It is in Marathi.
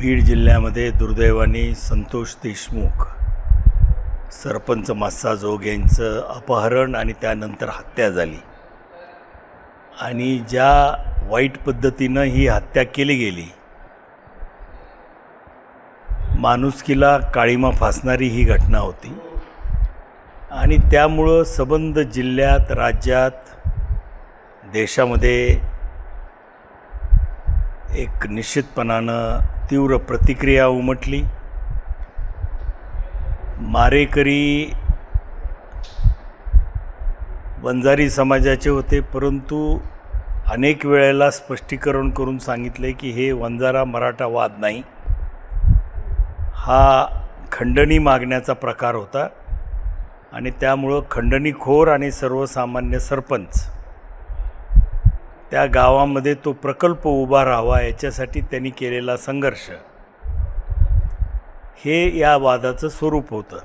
बीड जिल्ह्यामध्ये दुर्दैवाने संतोष देशमुख सरपंच मास्सा जोग यांचं अपहरण आणि त्यानंतर हत्या झाली. आणि ज्या वाईट पद्धतीनं ही हत्या केली गेली माणुसकीला काळीमा फासणारी ही घटना होती. आणि त्यामुळं सबंध जिल्ह्यात राज्यात देशामध्ये एक निश्चितपणानं तीव्र प्रतिक्रिया उमटली. मारेकरी वंजारी समाजाचे होते परंतु अनेक वेळेला स्पष्टीकरण करून सांगितले की हे वंजारा मराठा वाद नाही. हा खंडणी मागण्याचा प्रकार होता आणि त्यामुळं खंडणीखोर आणि सर्वसामान्य सरपंच त्या गावामध्ये तो प्रकल्प उभा राहावा याच्यासाठी त्यांनी केलेला संघर्ष. हे या वादाचं स्वरूप होतं.